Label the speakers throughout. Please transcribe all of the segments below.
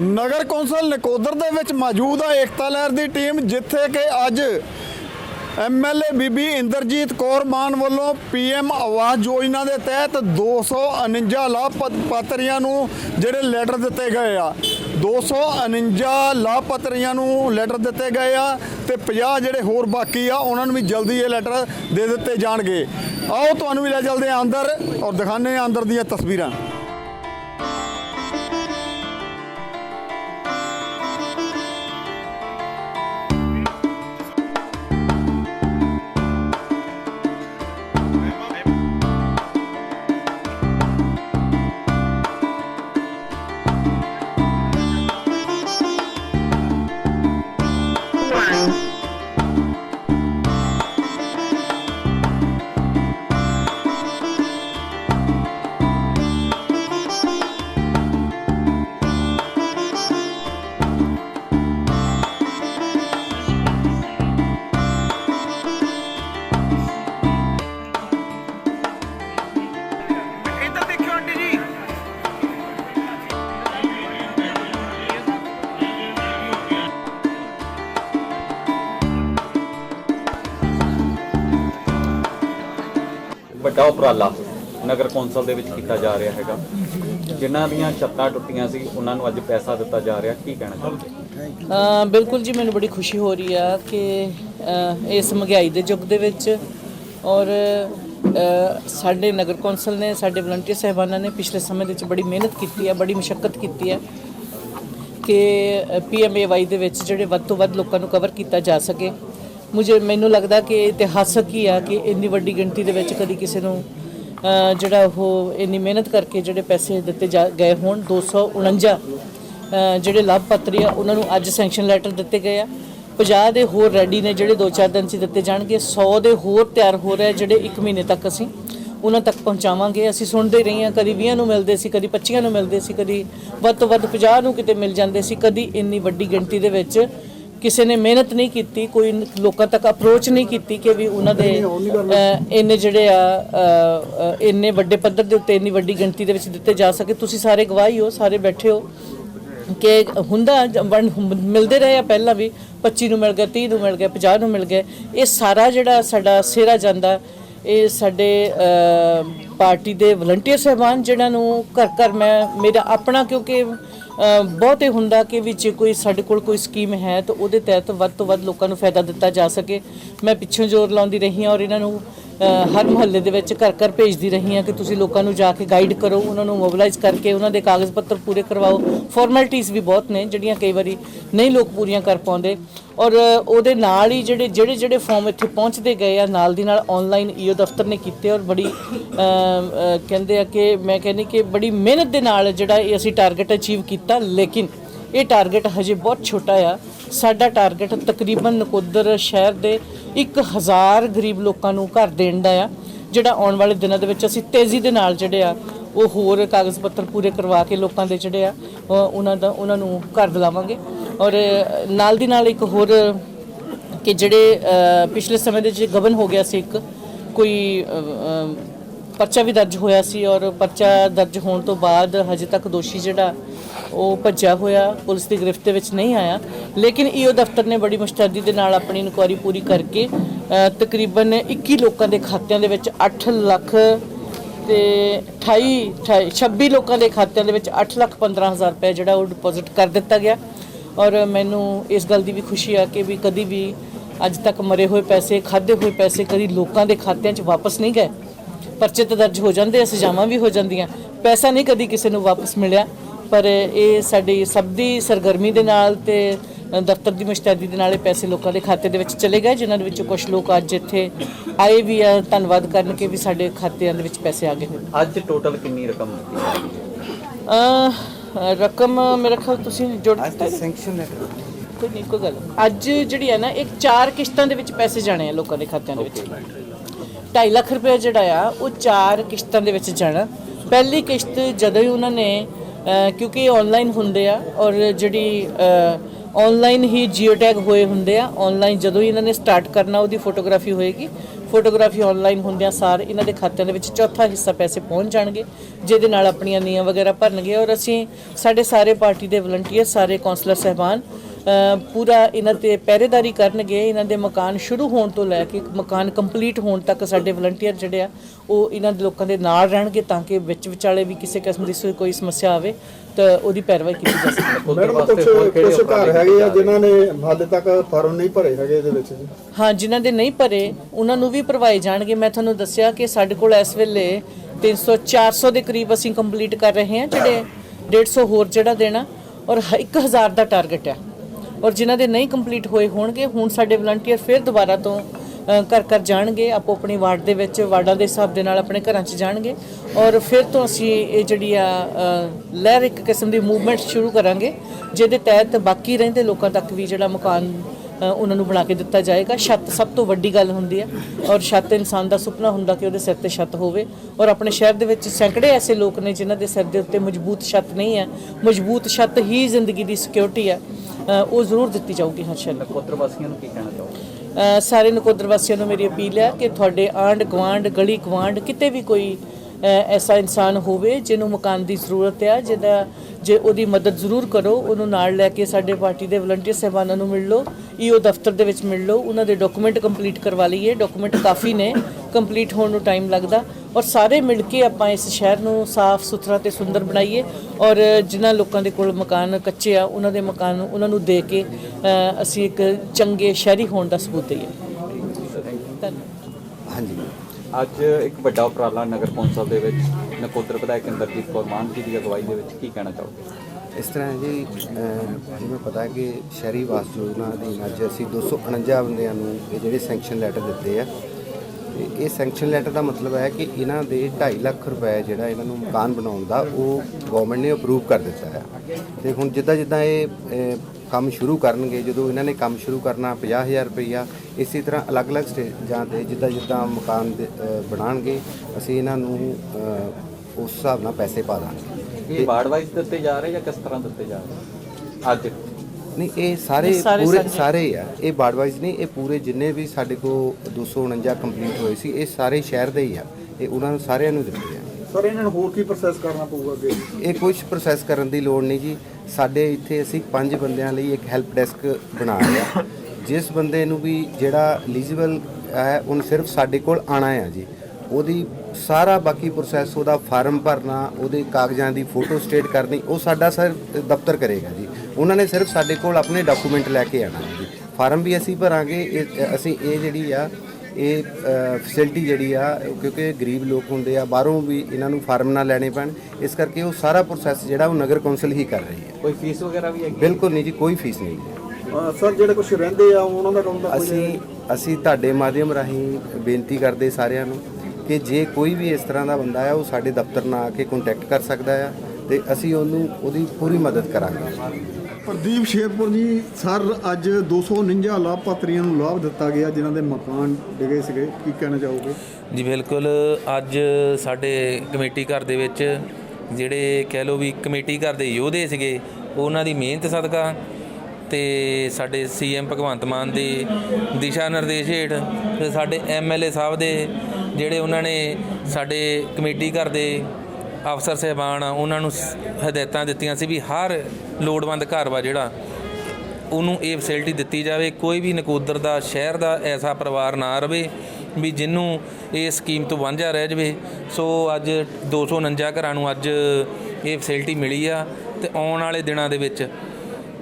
Speaker 1: ਨਗਰ council Nakodar ਦੇ ਵਿੱਚ ਮੌਜੂਦ ਆ ਏਕਤਾ ਲਹਿਰ ਦੀ ਟੀਮ, ਜਿੱਥੇ ਕਿ ਅੱਜ ਐਮਐਲਏ ਬੀਬੀ ਇੰਦਰਜੀਤ ਕੌਰ ਮਾਨ ਵੱਲੋਂ ਪੀਐਮ ਆਵਾਸ ਯੋਜਨਾ ਦੇ ਤਹਿਤ 249 ਲਾਭਪਾਤਰੀਆਂ ਨੂੰ ਜਿਹੜੇ ਲੈਟਰ ਦਿੱਤੇ ਗਏ ਆ 249 ਲਾਭਪਾਤਰੀਆਂ ਨੂੰ ਲੈਟਰ ਦਿੱਤੇ ਗਏ ਆ ਤੇ 50 ਜਿਹੜੇ ਹੋਰ ਬਾਕੀ ਆ, ਉਹਨਾਂ ਨੂੰ ਵੀ ਜਲਦੀ ਇਹ ਲੈਟਰ ਦੇ ਦਿੱਤੇ ਜਾਣਗੇ। ਆਓ, ਤੁਹਾਨੂੰ ਵੀ ਲੈ ਚੱਲਦੇ ਆ ਅੰਦਰ ਔਰ ਦਿਖਾਣੇ ਆ ਅੰਦਰ ਦੀਆਂ ਤਸਵੀਰਾਂ।
Speaker 2: ਵੱਡਾ ਉਪਰਾਲਾ ਨਗਰ ਕੌਂਸਲ ਦੇ ਵਿੱਚ ਕੀਤਾ ਜਾ ਰਿਹਾ ਹੈਗਾ। ਜਿਨ੍ਹਾਂ ਦੀਆਂ ਛੱਤਾਂ ਟੁੱਟੀਆਂ ਸੀ, ਉਹਨਾਂ ਨੂੰ ਅੱਜ ਪੈਸਾ ਦਿੱਤਾ ਜਾ ਰਿਹਾ। ਕੀ ਕਹਿਣਾ ਚਾਹੁੰਦੇ
Speaker 3: ਬਿਲਕੁਲ ਜੀ, ਮੈਨੂੰ ਬੜੀ ਖੁਸ਼ੀ ਹੋ ਰਹੀ ਆ ਕਿ ਇਸ ਮਹਿੰਗਾਈ ਦੇ ਯੁੱਗ ਦੇ ਵਿੱਚ ਔਰ ਸਾਡੇ ਨਗਰ ਕੌਂਸਲ ਨੇ, ਸਾਡੇ ਵਲੰਟੀਅਰ ਸਹਿਬਾਨਾਂ ਨੇ ਪਿਛਲੇ ਸਮੇਂ ਦੇ ਵਿੱਚ ਬੜੀ ਮਿਹਨਤ ਕੀਤੀ ਹੈ ਬੜੀ ਮੁਸ਼ਕਲ ਕੀਤੀ ਹੈ ਕਿ ਪੀਐਮਏਵਾਈ ਦੇ ਵਿੱਚ ਜਿਹੜੇ ਵੱਧ ਤੋਂ ਵੱਧ ਲੋਕਾਂ ਨੂੰ ਕਵਰ ਕੀਤਾ ਜਾ ਸਕੇ। ਮੁਝੇ ਮੈਨੂੰ ਲੱਗਦਾ ਕਿ ਇਤਿਹਾਸਕ ਹੀ ਆ ਕਿ ਇੰਨੀ ਵੱਡੀ ਗਿਣਤੀ ਦੇ ਵਿੱਚ ਕਦੀ ਕਿਸੇ ਨੂੰ ਜਿਹੜਾ ਉਹ ਇੰਨੀ ਮਿਹਨਤ ਕਰਕੇ ਜਿਹੜੇ ਪੈਸੇ ਦਿੱਤੇ ਜਾ ਗਏ ਹੋਣ 249 ਅ, ਜਿਹੜੇ ਲਾਭਪਾਤਰੀ ਆ ਉਹਨਾਂ ਨੂੰ ਅੱਜ ਸੈਂਕਸ਼ਨ ਲੈਟਰ ਦਿੱਤੇ ਗਏ ਆ 50 ਦੇ ਹੋਰ ਰੈਡੀ ਨੇ ਜਿਹੜੇ 2-4 ਦਿਨ ਚ ਦਿੱਤੇ ਜਾਣਗੇ 100 ਦੇ ਹੋਰ ਤਿਆਰ ਹੋ ਰਹੇ ਜਿਹੜੇ 1 ਮਹੀਨੇ ਤੱਕ ਅਸੀਂ ਉਹਨਾਂ ਤੱਕ ਪਹੁੰਚਾਵਾਂਗੇ ਅਸੀਂ ਸੁਣਦੇ ਹੀ ਰਹੇ ਹਾਂ ਕਦੀ 20 ਨੂੰ ਮਿਲਦੇ ਸੀ ਕਦੀ 25 ਨੂੰ ਮਿਲਦੇ ਸੀ ਕਦੀ ਵੱਧ ਤੋਂ ਵੱਧ 50 ਨੂੰ ਕਿਤੇ ਮਿਲ ਜਾਂਦੇ ਸੀ ਕਦੀ ਇੰਨੀ ਵੱਡੀ ਗਿਣਤੀ ਦੇ ਵਿੱਚ ਕਿਸੇ ਨੇ ਮਿਹਨਤ ਨਹੀਂ ਕੀਤੀ ਕੋਈ ਲੋਕਾਂ ਤੱਕ ਅਪਰੋਚ ਨਹੀਂ ਕੀਤੀ ਕਿ ਵੀ ਉਹਨਾਂ ਦੇ ਇੰਨੇ ਜਿਹੜੇ ਆ ਇੰਨੇ ਵੱਡੇ ਪੱਧਰ ਦੇ ਉੱਤੇ ਇੰਨੀ ਵੱਡੀ ਗਿਣਤੀ ਦੇ ਵਿੱਚ ਦਿੱਤੇ ਜਾ ਸਕੇ। ਤੁਸੀਂ ਸਾਰੇ ਗਵਾਹੀ ਹੋ ਸਾਰੇ ਬੈਠੇ ਹੋ ਕਿ ਹੁੰਦਾ ਮਿਲਦੇ ਰਹੇ ਆ ਪਹਿਲਾਂ ਵੀ 25 ਨੂੰ ਮਿਲ ਗਿਆ 30 ਨੂੰ ਮਿਲ ਗਿਆ 50 ਨੂੰ ਮਿਲ ਗਿਆ। ਇਹ ਸਾਰਾ ਜਿਹੜਾ ਸਾਡਾ ਸਿਹਰਾ ਜਾਂਦਾ ਇਹ ਸਾਡੇ ਪਾਰਟੀ ਦੇ ਵਲੰਟੀਅਰ ਸਹਿਬਾਨ ਜਿਹਨਾਂ ਨੂੰ ਘਰ ਘਰ ਮੈਂ ਮੇਰਾ ਆਪਣਾ ਕਿਉਂਕਿ ਬਹੁਤ ਇਹ ਹੁੰਦਾ ਕਿ ਵਿੱਚ ਕੋਈ ਸਾਡੇ ਕੋਲ ਕੋਈ ਸਕੀਮ ਹੈ ਤਾਂ ਉਹਦੇ ਤਹਿਤ ਵੱਧ ਤੋਂ ਵੱਧ ਲੋਕਾਂ ਨੂੰ ਫਾਇਦਾ ਦਿੱਤਾ ਜਾ ਸਕੇ। ਮੈਂ ਪਿੱਛੋਂ ਜ਼ੋਰ ਲਾਉਂਦੀ ਰਹੀ ਹਾਂ ਔਰ ਇਹਨਾਂ ਨੂੰ ਹਰ ਮੁਹੱਲੇ ਦੇ ਵਿੱਚ ਘਰ ਘਰ ਭੇਜਦੀ ਰਹੀ ਹਾਂ ਕਿ ਤੁਸੀਂ ਲੋਕਾਂ ਨੂੰ ਜਾ ਕੇ ਗਾਈਡ ਕਰੋ, ਉਹਨਾਂ ਨੂੰ ਮੋਬਿਲਾਈਜ਼ ਕਰਕੇ ਉਹਨਾਂ ਦੇ ਕਾਗਜ਼ ਪੱਤਰ ਪੂਰੇ ਕਰਵਾਓ। ਫਾਰਮੈਲਿਟੀਆਂ ਵੀ ਬਹੁਤ ਨੇ, ਜਿਹੜੀਆਂ ਕਈ ਵਾਰੀ ਨਹੀਂ ਲੋਕ ਪੂਰੀਆਂ ਕਰ ਪਾਉਂਦੇ। ਔਰ ਉਹਦੇ ਨਾਲ ਹੀ ਜਿਹੜੇ ਜਿਹੜੇ ਜਿਹੜੇ ਫਾਰਮ ਇੱਥੇ ਪਹੁੰਚਦੇ ਗਏ ਆ, ਨਾਲ ਦੀ ਨਾਲ ਆਨਲਾਈਨ ਈਓ ਦਫ਼ਤਰ ਨੇ ਕੀਤੇ ਔਰ ਬੜੀ ਕਹਿੰਦੇ ਆ ਕਿ ਮੈਂ ਕਹਿੰਦੀ ਕਿ ਬੜੀ ਮਿਹਨਤ ਦੇ ਨਾਲ ਜਿਹੜਾ ਇਹ ਅਸੀਂ ਟਾਰਗੇਟ ਅਚੀਵ ਕੀਤਾ, ਲੇਕਿਨ ਇਹ ਟਾਰਗੇਟ ਹਜੇ ਬਹੁਤ ਛੋਟਾ ਆ। ਸਾਡਾ ਟਾਰਗੇਟ ਤਕਰੀਬਨ ਨਕੋਦਰ ਸ਼ਹਿਰ ਦੇ 1000 ਗਰੀਬ ਲੋਕਾਂ ਨੂੰ ਘਰ ਦੇਣ ਦਾ ਆ, ਜਿਹੜਾ ਆਉਣ ਵਾਲੇ ਦਿਨਾਂ ਦੇ ਵਿੱਚ ਅਸੀਂ ਤੇਜ਼ੀ ਦੇ ਨਾਲ ਜਿਹੜੇ ਆ, ਉਹ ਹੋਰ ਕਾਗਜ਼ ਪੱਤਰ ਪੂਰੇ ਕਰਵਾ ਕੇ ਲੋਕਾਂ ਦੇ ਜਿਹੜੇ ਆ ਉਹਨਾਂ ਦਾ, ਉਹਨਾਂ ਨੂੰ ਘਰ ਦਿਲਾਵਾਂਗੇ। ਔਰ ਨਾਲ ਦੀ ਨਾਲ ਇੱਕ ਹੋਰ ਕਿ ਜਿਹੜੇ ਪਿਛਲੇ ਸਮੇਂ ਦੇ ਵਿੱਚ ਗਬਨ ਹੋ ਗਿਆ ਸੀ ਇੱਕ, ਕੋਈ ਪਰਚਾ ਵੀ ਦਰਜ ਹੋਇਆ ਸੀ ਔਰ ਪਰਚਾ ਦਰਜ ਹੋਣ ਤੋਂ ਬਾਅਦ ਹਜੇ ਤੱਕ ਦੋਸ਼ੀ ਜਿਹੜਾ ਉਹ ਭੱਜਿਆ ਹੋਇਆ ਪੁਲਿਸ ਦੀ ਗ੍ਰਿਫਤ ਦੇ ਵਿੱਚ ਨਹੀਂ ਆਇਆ। ਲੇਕਿਨ ਈਓ ਦਫ਼ਤਰ ਨੇ ਬੜੀ ਮੁਸ਼ਤੈਦੀ ਦੇ ਨਾਲ ਆਪਣੀ ਇਨਕੁਆਇਰੀ ਪੂਰੀ ਕਰਕੇ ਤਕਰੀਬਨ 21 ਲੋਕਾਂ ਦੇ ਖਾਤਿਆਂ ਦੇ ਵਿੱਚ 8 ਲੱਖ ਤੇ 28 28 26 ਲੋਕਾਂ ਦੇ ਖਾਤਿਆਂ ਦੇ ਵਿੱਚ 8 ਲੱਖ 15 ਹਜ਼ਾਰ ਰੁਪਏ ਜਿਹੜਾ ਉਹ ਡਿਪੋਜ਼ਿਟ ਕਰ ਦਿੱਤਾ ਗਿਆ। ਔਰ ਮੈਨੂੰ ਇਸ ਗੱਲ ਦੀ ਵੀ ਖੁਸ਼ੀ ਆ ਕਿ ਵੀ ਕਦੀ ਵੀ ਅੱਜ ਤੱਕ ਮਰੇ ਹੋਏ ਪੈਸੇ ਖਾਦੇ ਹੋਏ ਪੈਸੇ ਕਦੀ ਲੋਕਾਂ ਦੇ ਖਾਤਿਆਂ 'ਚ ਵਾਪਸ ਨਹੀਂ ਗਏ। ਪਰਚੇ ਤਾਂ ਦਰਜ ਹੋ ਜਾਂਦੇ ਆ, ਸਜ਼ਾਵਾਂ ਵੀ ਹੋ ਜਾਂਦੀਆਂ। ਪੈਸਾ ਨਹੀਂ ਕਦੀ ਕਿਸੇ ਨੂੰ ਵਾਪਸ ਮਿਲਿਆ। ਪਰ ਇਹ ਸਾਡੀ ਸਭ ਦੀ ਸਰਗਰਮੀ ਦੇ ਨਾਲ ਤੇ ਦਫ਼ਤਰ ਦੀ ਮੁਸ਼ਤੈਦੀ ਦੇ ਨਾਲ ਇਹ ਪੈਸੇ ਲੋਕਾਂ ਦੇ ਖਾਤੇ ਦੇ ਵਿੱਚ ਚਲੇ ਗਏ ਜਿਨ੍ਹਾਂ ਦੇ ਵਿੱਚੋਂ ਕੁਝ ਲੋਕ ਅੱਜ ਇੱਥੇ ਆਏ ਵੀ ਆ ਧੰਨਵਾਦ ਕਰਨ ਕਿ ਵੀ ਸਾਡੇ ਖਾਤਿਆਂ ਦੇ ਵਿੱਚ ਪੈਸੇ ਆ ਗਏ ਨੇ
Speaker 2: ਅੱਜ ਟੋਟਲ ਕਿੰਨੀ ਰਕਮ ਹੈ?
Speaker 3: ਅਹ ਰਕਮ ਮੇਰੇ ਖਿਆਲ ਤੁਸੀਂ ਜੋੜ ਦਿੱਤਾ ਸੈਂਕਸ਼ਨ ਕੋਈ ਨਹੀਂ ਕੋਈ ਗੱਲ। ਅੱਜ ਜਿਹੜੀ ਹੈ ਨਾ ਇੱਕ ਚਾਰ ਕਿਸ਼ਤਾਂ ਦੇ ਵਿੱਚ ਪੈਸੇ ਜਾਣੇ ਆ ਲੋਕਾਂ ਦੇ ਖਾਤਿਆਂ ਦੇ ਵਿੱਚ। 2.5 ਲੱਖ ਰੁਪਏ ਜਿਹੜਾ ਆ ਉਹ ਚਾਰ ਕਿਸ਼ਤਾਂ ਦੇ ਵਿੱਚ ਜਾਣਾ। ਪਹਿਲੀ ਕਿਸ਼ਤ ਜਦੋਂ ਹੀ ਉਹਨਾਂ ਨੇ ਕਿਉਂਕਿ ਇਹ ਆਨਲਾਈਨ ਹੁੰਦੇ ਆ ਔਰ ਜਿਹੜੀ ਆਨਲਾਈਨ ਹੀ ਜੀਓਟੈਗ ਹੋਏ ਹੁੰਦੇ ਆ। ਆਨਲਾਈਨ ਜਦੋਂ ਹੀ ਇਹਨਾਂ ਨੇ ਸਟਾਰਟ ਕਰਨਾ, ਉਹਦੀ ਫੋਟੋਗ੍ਰਾਫੀ ਹੋਏਗੀ। ਫੋਟੋਗ੍ਰਾਫੀ ਆਨਲਾਈਨ ਹੁੰਦਿਆਂ ਸਾਰ ਇਹਨਾਂ ਦੇ ਖਾਤਿਆਂ ਦੇ ਵਿੱਚ ਚੌਥਾ ਹਿੱਸਾ ਪੈਸੇ ਪਹੁੰਚ ਜਾਣਗੇ, ਜਿਹਦੇ ਨਾਲ ਆਪਣੀਆਂ ਨੀਆਂ ਵਗੈਰਾ ਭਰਨਗੇ। ਔਰ ਅਸੀਂ ਸਾਡੇ ਸਾਰੇ ਪਾਰਟੀ ਦੇ ਵਲੰਟੀਅਰ ਸਾਰੇ ਕਾਉਂਸਲਰ ਸਹਿਬਾਨ ਪੂਰਾ ਇਹਨਾਂ ਤੇ ਪਹਿਰੇਦਾਰੀ ਕਰਨਗੇ ਇਹਨਾਂ ਦੇ ਮਕਾਨ ਸ਼ੁਰੂ ਹੋਣ ਤੋਂ ਲੈ ਕੇ ਮਕਾਨ ਕੰਪਲੀਟ ਹੋਣ ਤੱਕ ਸਾਡੇ ਵਲੰਟੀਅਰ ਜਿਹੜੇ ਆ ਉਹ ਇਹਨਾਂ ਦੇ ਲੋਕਾਂ ਦੇ ਨਾਲ ਰਹਿਣਗੇ ਤਾਂ ਕਿ ਵਿੱਚ ਵਿਚਾਲੇ ਵੀ ਕਿਸੇ ਕਿਸਮ ਦੀ ਕੋਈ ਸਮੱਸਿਆ ਆਵੇ ਤਾਂ ਉਹਦੀ ਪੈਰਵਾਈ ਕੀਤੀ ਜਾ ਸਕੇ।
Speaker 4: ਮੈਡਮ
Speaker 2: ਵਾਸਤੇ
Speaker 4: ਕੁਝ ਕੁਝ ਘਰ ਹੈਗੇ ਆ ਜਿਨ੍ਹਾਂ ਨੇ? ਹਾਲੇ ਤੱਕ ਫਾਰਮ ਨਹੀਂ ਭਰੇ ਹੈਗੇ ਇਹਦੇ ਵਿੱਚ ਜੀ?
Speaker 3: ਹਾਂ ਜਿਨ੍ਹਾਂ ਦੇ ਨਹੀਂ ਭਰੇ ਉਹਨਾਂ ਨੂੰ ਵੀ ਭਰਵਾਏ ਜਾਣਗੇ। ਮੈਂ ਤੁਹਾਨੂੰ ਦੱਸਿਆ ਕਿ ਸਾਡੇ ਕੋਲ ਇਸ ਵੇਲੇ 300 400 ਦੇ ਕਰੀਬ ਅਸੀਂ ਕੰਪਲੀਟ ਕਰ ਰਹੇ ਹਾਂ ਜਿਹੜੇ 150 ਹੋਰ ਜਿਹੜਾ ਦੇਣਾ ਔਰ ਹ- 1000 ਦਾ ਟਾਰਗੇਟ ਹੈ। ਔਰ ਜਿਨ੍ਹਾਂ ਦੇ ਨਹੀਂ ਕੰਪਲੀਟ ਹੋਏ ਹੋਣਗੇ, ਹੁਣ ਸਾਡੇ ਵਲੰਟੀਅਰ ਫਿਰ ਦੁਬਾਰਾ ਤੋਂ ਘਰ ਘਰ ਜਾਣਗੇ, ਆਪੋ ਆਪਣੀ ਵਾਰਡ ਦੇ ਵਿੱਚ, ਵਾਰਡਾਂ ਦੇ ਹਿਸਾਬ ਦੇ ਨਾਲ ਆਪਣੇ ਘਰਾਂ 'ਚ ਜਾਣਗੇ ਔਰ ਫਿਰ ਤੋਂ ਅਸੀਂ ਇਹ ਜਿਹੜੀ ਆ ਲਹਿਰ ਇੱਕ ਕਿਸਮ ਦੀ ਮੂਵਮੈਂਟ ਸ਼ੁਰੂ ਕਰਾਂਗੇ, ਜਿਹਦੇ ਤਹਿਤ ਬਾਕੀ ਰਹਿੰਦੇ ਲੋਕਾਂ ਤੱਕ ਵੀ ਜਿਹੜਾ ਮਕਾਨ ਉਹਨਾਂ ਨੂੰ ਬਣਾ ਕੇ ਦਿੱਤਾ ਜਾਏਗਾ। ਛੱਤ ਸਭ ਤੋਂ ਵੱਡੀ ਗੱਲ ਹੁੰਦੀ ਹੈ ਔਰ ਛੱਤ ਇਨਸਾਨ ਦਾ ਸੁਪਨਾ ਹੁੰਦਾ ਕਿ ਉਹਦੇ ਸਿਰ ਤੇ ਛੱਤ ਹੋਵੇ ਔਰ ਆਪਣੇ ਸ਼ਹਿਰ ਦੇ ਵਿੱਚ ਸੈਂਕੜੇ ਐਸੇ ਲੋਕ ਨੇ ਜਿਨ੍ਹਾਂ ਦੇ ਸਿਰ ਦੇ ਉੱਤੇ ਮਜ਼ਬੂਤ ਛੱਤ ਨਹੀਂ ਹੈ ਮਜ਼ਬੂਤ ਛੱਤ ਹੀ ਜ਼ਿੰਦਗੀ ਦੀ ਸਿਕਿਉਰਿਟੀ ਹੈ ਉਹ ਜ਼ਰੂਰ ਦਿੱਤੀ ਜਾਊਗੀ ਹਰ ਸ਼ਹਿਰ
Speaker 2: ਨਕੋਦਰ ਵਾਸੀਆਂ ਨੂੰ ਕੀ ਕਹਿਣਾ ਚਾਹੋਗੇ?
Speaker 3: ਸਾਰੇ ਨਕੋਦਰ ਵਾਸੀਆਂ ਨੂੰ ਮੇਰੀ ਅਪੀਲ ਹੈ ਕਿ ਤੁਹਾਡੇ ਆਂਢ ਗੁਆਂਢ ਗਲੀ ਗੁਆਂਢ ਕਿਤੇ ਵੀ ਕੋਈ ਐਸਾ ਇਨਸਾਨ ਹੋਵੇ ਜਿਹਨੂੰ ਮਕਾਨ ਦੀ ਜ਼ਰੂਰਤ ਹੈ ਜਿਹਦਾ ਜੇ ਉਹਦੀ ਮਦਦ ਜ਼ਰੂਰ ਕਰੋ, ਉਹਨੂੰ ਨਾਲ ਲੈ ਕੇ ਸਾਡੇ ਪਾਰਟੀ ਦੇ ਵਲੰਟੀਅਰ ਸਹਿਬਾਨਾਂ ਨੂੰ ਮਿਲ ਲਓ ਈਓ ਦਫ਼ਤਰ ਦੇ ਵਿੱਚ ਮਿਲ ਲਓ, ਉਹਨਾਂ ਦੇ ਡਾਕੂਮੈਂਟ ਕੰਪਲੀਟ ਕਰਵਾ ਲਈਏ, ਡਾਕੂਮੈਂਟ ਕਾਫੀ ਨੇ, ਕੰਪਲੀਟ ਹੋਣ ਨੂੰ ਟਾਈਮ ਲੱਗਦਾ, ਔਰ ਸਾਰੇ ਮਿਲ ਕੇ ਆਪਾਂ ਇਸ ਸ਼ਹਿਰ ਨੂੰ ਸਾਫ਼ ਸੁਥਰਾ ਤੇ ਸੁੰਦਰ ਬਣਾਈਏ, ਔਰ ਜਿਨ੍ਹਾਂ ਲੋਕਾਂ ਦੇ ਕੋਲ ਮਕਾਨ ਕੱਚੇ ਆ, ਉਹਨਾਂ ਦੇ ਮਕਾਨ ਉਹਨਾਂ ਨੂੰ ਦੇ ਕੇ ਅਸੀਂ ਇੱਕ ਚੰਗੇ ਸ਼ਹਿਰੀ ਹੋਣ ਦਾ ਸਬੂਤ ਦਈਏ। ਧੰਨਵਾਦ।
Speaker 2: ਅੱਜ ਇੱਕ ਵੱਡਾ ਉਪਰਾਲਾ ਨਗਰ ਕੌਂਸਲ ਦੇ ਵਿੱਚ ਨਕੋਦਰ ਵਿਧਾਇਕ ਇੰਦਰਜੀਤ ਕੌਰ ਮਾਨ ਜੀ ਦੀ ਅਗਵਾਈ ਦੇ ਵਿੱਚ ਕੀ ਕਹਿਣਾ ਚਾਹੋਗੇ?
Speaker 5: ਇਸ ਤਰ੍ਹਾਂ ਜੀ ਜਿਵੇਂ ਪਤਾ ਹੈ ਕਿ ਸ਼ਹਿਰੀ ਆਵਾਸ ਯੋਜਨਾ ਅਧੀਨ ਅੱਜ ਅਸੀਂ 249 ਬੰਦਿਆਂ ਨੂੰ ਇਹ ਜਿਹੜੇ ਸੈਂਕਸ਼ਨ ਲੈਟਰ ਦਿੱਤੇ ਆ ਤੇ ਇਹ ਸੈਂਕਸ਼ਨ ਲੈਟਰ ਦਾ ਮਤਲਬ ਹੈ ਕਿ ਇਹਨਾਂ ਦੇ 2.5 ਲੱਖ ਰੁਪਏ ਜਿਹੜਾ ਇਹਨਾਂ ਨੂੰ ਮਕਾਨ ਬਣਾਉਣ ਦਾ ਉਹ ਗਵਰਨਮੈਂਟ ਨੇ ਅਪਰੂਵ ਕਰ ਦਿੱਤਾ ਹੈ। ਤੇ ਹੁਣ ਜਿੱਦਾਂ ਜਿੱਦਾਂ ਇਹ ਕੰਮ ਸ਼ੁਰੂ ਕਰਨਗੇ ਜਦੋਂ ਇਹਨਾਂ ਨੇ ਕੰਮ ਸ਼ੁਰੂ ਕਰਨਾ 50000 ਰੁਪਈਆ ਇਸੇ ਤਰ੍ਹਾਂ ਅਲੱਗ-ਅਲੱਗ ਸਟੇਜਾਂ ਤੇ ਜਿੱਦਾਂ ਜਿੱਦਾਂ ਮਕਾਨ ਦੇ, ਬਣਾਉਣਗੇ ਅਸੀਂ ਇਹਨਾਂ ਨੂੰ ਉਸ ਹਿਸਾਬ ਨਾਲ ਪੈਸੇ ਪਾ ਦਾਂਗੇ।
Speaker 2: ਇਹ ਵਾਰਡ ਵਾਈਜ਼ ਦਿੱਤੇ ਜਾ ਰਹੇ ਜਾਂ ਕਿਸ ਤਰ੍ਹਾਂ ਦਿੱਤੇ ਜਾ ਰਹੇ? ਅੱਜ।
Speaker 5: ਨਹੀਂ ਇਹ ਸਾਰੇ
Speaker 3: ਇਹ ਸਾਰੇ
Speaker 5: ਪੂਰੇ
Speaker 3: ਸਾਂਝੇ।
Speaker 5: ਸਾਰੇ ਹੀ ਆ। ਇਹ ਬਾਰਡ ਵਾਈਜ਼ ਨਹੀਂ ਇਹ ਪੂਰੇ ਜਿੰਨੇ ਵੀ ਸਾਡੇ ਕੋ 249 ਕੰਪਲੀਟ ਹੋਏ ਸੀ ਇਹ ਸਾਰੇ ਸ਼ਹਿਰ ਦੇ ਹੀ ਆ। ਇਹ ਉਹਨਾਂ ਨੂੰ ਸਾਰਿਆਂ ਨੂੰ ਦਿੱਤੇ ਆ।
Speaker 4: ਸਰ ਇਹਨਾਂ ਨੂੰ ਹੋਰ ਕੀ ਪ੍ਰੋਸੈਸ ਕਰਨਾ ਪਊਗਾ ਅੱਗੇ?
Speaker 5: ਇਹ ਕੁਝ ਪ੍ਰੋਸੈਸ ਕਰਨ ਦੀ ਲੋੜ ਨਹੀਂ ਜੀ। ਸਾਡੇ ਇੱਥੇ ਅਸੀਂ ਪੰਜ ਬੰਦਿਆਂ ਲਈ ਇੱਕ ਹੈਲਪ ਡੈਸਕ ਬਣਾ ਲਿਆ ਜਿਸ ਬੰਦੇ ਨੂੰ ਵੀ ਜਿਹੜਾ ਐਲੀਜੀਬਲ ਹੈ ਉਹਨੂੰ ਸਿਰਫ ਸਾਡੇ ਕੋਲ ਆਣਾ ਹੈ ਜੀ। ਉਹਦੀ ਸਾਰਾ ਬਾਕੀ ਪ੍ਰੋਸੈਸ ਉਹਦਾ ਫਾਰਮ ਭਰਨਾ ਉਹਦੇ ਕਾਗਜ਼ਾਂ ਦੀ ਫੋਟੋ ਸਟੇਟ ਕਰਨੀ ਉਹ ਸਾਡਾ ਸਰ ਦਫ਼ਤਰ ਕਰੇਗਾ ਜੀ। ਉਹਨਾਂ ਨੇ ਸਿਰਫ ਸਾਡੇ ਕੋਲ ਆਪਣੇ ਡਾਕੂਮੈਂਟ ਲੈ ਕੇ ਆਣਾ ਹੈ ਜੀ। ਫਾਰਮ ਵੀ ਅਸੀਂ ਭਰਾਂਗੇ ਇਹ ਅਸੀਂ ਇਹ ਜਿਹੜੀ ਆ ਇਹ ਫੈਸਿਲਿਟੀ ਜਿਹੜੀ ਆ ਕਿਉਂਕਿ ਗਰੀਬ ਲੋਕ ਹੁੰਦੇ ਆ ਬਾਹਰੋਂ ਵੀ ਇਹਨਾਂ ਨੂੰ ਫਾਰਮ ਨਾ ਲੈਣੇ ਪੈਣ। ਇਸ ਕਰਕੇ ਉਹ ਸਾਰਾ ਪ੍ਰੋਸੈਸ ਜਿਹੜਾ ਉਹ ਨਗਰ ਕੌਂਸਲ ਹੀ ਕਰ ਰਹੀ ਹੈ।
Speaker 2: ਕੋਈ ਫੀਸ ਵਗੈਰਾ ਵੀ ਹੈਗੀ ਹੈ?
Speaker 5: ਬਿਲਕੁਲ ਨਹੀਂ ਜੀ ਕੋਈ ਫੀਸ ਨਹੀਂ
Speaker 4: ਅਹ ਸਰ ਜਿਹੜੇ ਕੁਝ ਰਹਿੰਦੇ ਆ ਉਹਨਾਂ ਦਾ ਕੰਮ ਤਾਂ ਕੋਈ
Speaker 5: ਅਸੀਂ ਅਸੀਂ ਤੁਹਾਡੇ ਮਾਧਿਅਮ ਰਾਹੀਂ ਬੇਨਤੀ ਕਰਦੇ ਸਾਰਿਆਂ ਨੂੰ ਕਿ ਜੇ ਕੋਈ ਵੀ ਇਸ ਤਰ੍ਹਾਂ ਦਾ ਬੰਦਾ ਹੈ ਉਹ ਸਾਡੇ ਦਫ਼ਤਰ ਨਾਲ ਆ ਕੇ ਕੰਟੈਕਟ ਕਰ ਸਕਦਾ ਆ ਤੇ ਅਸੀਂ ਉਹਨੂੰ ਉਹਦੀ ਪੂਰੀ ਮਦਦ ਕਰਾਂਗੇ।
Speaker 1: ਪ੍ਰਦੀਪ ਸ਼ੇਰਪੁਰ ਜੀ, ਸਰ, ਅੱਜ 249 ਲਾਭਪਾਤਰੀਆਂ ਨੂੰ ਲਾਭ ਦਿੱਤਾ ਗਿਆ, ਜਿਨ੍ਹਾਂ ਦੇ ਮਕਾਨ ਡਿਗੇ ਸੀਗੇ। ਕੀ ਕਹਿਣਾ ਚਾਹੋਗੇ?
Speaker 6: ਜੀ, ਬਿਲਕੁਲ। ਅੱਜ ਸਾਡੇ ਕਮੇਟੀ ਘਰ ਦੇ ਵਿੱਚ ਜਿਹੜੇ ਕਹਿ ਲਓ ਵੀ ਕਮੇਟੀ ਘਰ ਦੇ ਯੋਧੇ ਸੀਗੇ, ਉਹਨਾਂ ਦੀ ਮਿਹਨਤ ਸਦਕਾ ਤੇ ਸਾਡੇ ਸੀਐਮ ਭਗਵੰਤ ਮਾਨ ਦੇ ਦਿਸ਼ਾ ਨਿਰਦੇਸ਼ ਹੇਠ ਤੇ ਸਾਡੇ ਐਮਐਲਏ ਸਾਹਿਬ ਦੇ ਜਿਹੜੇ ਉਹਨਾਂ ਨੇ ਸਾਡੇ ਕਮੇਟੀ ਘਰ ਦੇ ਅਫਸਰ ਸਹਿਬਾਨ ਆ ਉਹਨਾਂ ਨੂੰ ਸ- ਹਦਾਇਤਾਂ ਦਿੱਤੀਆਂ ਸੀ ਵੀ ਹਰ ਲੋੜਵੰਦ ਘਰ ਵਾ ਜਿਹੜਾ ਉਹਨੂੰ ਇਹ ਫੈਸਿਲਿਟੀ ਦਿੱਤੀ ਜਾਵੇ, ਕੋਈ ਵੀ ਨਕੋਦਰ ਦਾ, ਸ਼ਹਿਰ ਦਾ ਐਸਾ ਪਰਿਵਾਰ ਨਾ ਰਵੇ ਵੀ ਜਿਹਨੂੰ ਇਹ ਸਕੀਮ ਤੋਂ ਵਾਂਝਾ ਰਹਿ ਜਾਵੇ। ਸੋ ਅੱਜ 249 ਘਰਾਂ ਨੂੰ ਅੱਜ ਇਹ ਫੈਸਿਲਿਟੀ ਮਿਲੀ ਆ ਤੇ ਆਉਣ ਵਾਲੇ ਦਿਨਾਂ ਦੇ ਵਿੱਚ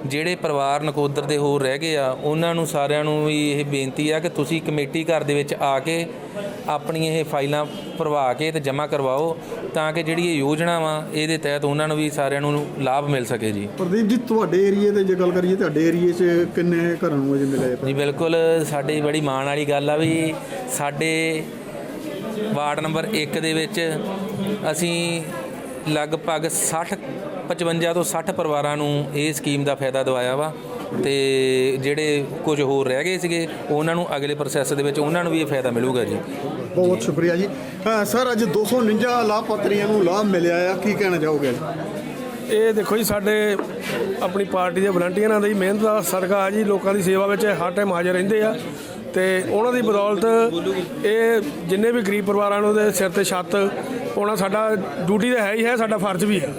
Speaker 6: ਜਿਹੜੇ ਪਰਿਵਾਰ ਨਕੋਦਰ ਦੇ ਹੋਰ ਰਹਿ ਗਏ ਆ, ਉਹਨਾਂ ਨੂੰ ਸਾਰਿਆਂ ਨੂੰ ਵੀ ਇਹ ਬੇਨਤੀ ਆ ਕਿ ਤੁਸੀਂ ਕਮੇਟੀ ਘਰ ਦੇ ਵਿੱਚ ਆ ਕੇ ਆਪਣੀ ਇਹ ਫਾਈਲਾਂ ਭਰਵਾ ਕੇ ਤੇ ਜਮ੍ਹਾਂ ਕਰਵਾਓ ਤਾਂ ਕਿ ਜਿਹੜੀ ਇਹ ਯੋਜਨਾ ਵਾ ਇਹਦੇ ਤਹਿਤ ਉਹਨਾਂ ਨੂੰ ਵੀ ਸਾਰਿਆਂ ਨੂੰ ਲਾਭ ਮਿਲ ਸਕੇ ਜੀ।
Speaker 1: ਪ੍ਰਦੀਪ ਜੀ ਤੁਹਾਡੇ ਏਰੀਏ ਤੇ ਜੇ ਗੱਲ ਕਰੀਏ ਤੁਹਾਡੇ ਏਰੀਏ 'ਚ ਕਿੰਨੇ ਘਰਾਂ ਨੂੰ ਅਜੇ ਮਿਲਿਆ ਹੈ
Speaker 6: ਜੀ ਬਿਲਕੁਲ ਸਾਡੀ ਬੜੀ ਮਾਣ ਵਾਲੀ ਗੱਲ ਆ ਵੀ ਸਾਡੇ ਵਾਰਡ ਨੰਬਰ 1 ਦੇ ਵਿੱਚ ਅਸੀਂ ਲਗਭਗ 60 55 ਤੋਂ 60 ਪਰਿਵਾਰਾਂ ਨੂੰ ਇਹ ਸਕੀਮ ਦਾ ਫਾਇਦਾ ਦਵਾਇਆ ਵਾ ਤੇ ਜਿਹੜੇ ਕੁਝ ਹੋਰ ਰਹਿ ਗਏ ਸੀਗੇ ਉਹਨਾਂ ਨੂੰ ਅਗਲੇ ਪ੍ਰੋਸੈਸ ਦੇ ਵਿੱਚ ਉਹਨਾਂ ਨੂੰ ਵੀ ਇਹ ਫਾਇਦਾ ਮਿਲੂਗਾ ਜੀ।
Speaker 1: ਬਹੁਤ ਬਹੁਤ ਸ਼ੁਕਰੀਆ ਜੀ। ਹਾਂ, ਸਰ ਅੱਜ 249 ਲਾਭਪਾਤਰੀਆਂ ਨੂੰ ਲਾਭ ਮਿਲਿਆ ਆ। ਕੀ ਕਹਿਣਾ ਚਾਹੋਗੇ?
Speaker 7: ਇਹ ਦੇਖੋ ਜੀ ਸਾਡੇ ਆਪਣੀ ਪਾਰਟੀ ਦੇ ਵਲੰਟੀਅਰਾਂ ਦੀ ਮਿਹਨਤ ਦਾ ਸਦਕਾ ਆ ਜੀ। ਲੋਕਾਂ ਦੀ ਸੇਵਾ ਵਿੱਚ ਹਰ ਟਾਈਮ ਹਾਜ਼ਰ ਰਹਿੰਦੇ ਆ। ਤੇ ਉਹਨਾਂ ਦੀ ਬਦੌਲਤ ਇਹ ਜਿੰਨੇ ਵੀ ਗਰੀਬ ਪਰਿਵਾਰਾਂ ਨੂੰ ਦੇ ਸਿਰ ਤੇ ਛੱਤ ਪਾਉਣਾ ਸਾਡਾ ਡਿਊਟੀ ਤਾਂ ਹੈ ਹੀ ਹੈ ਸਾਡਾ ਫਰਜ਼ ਵੀ ਹੈ।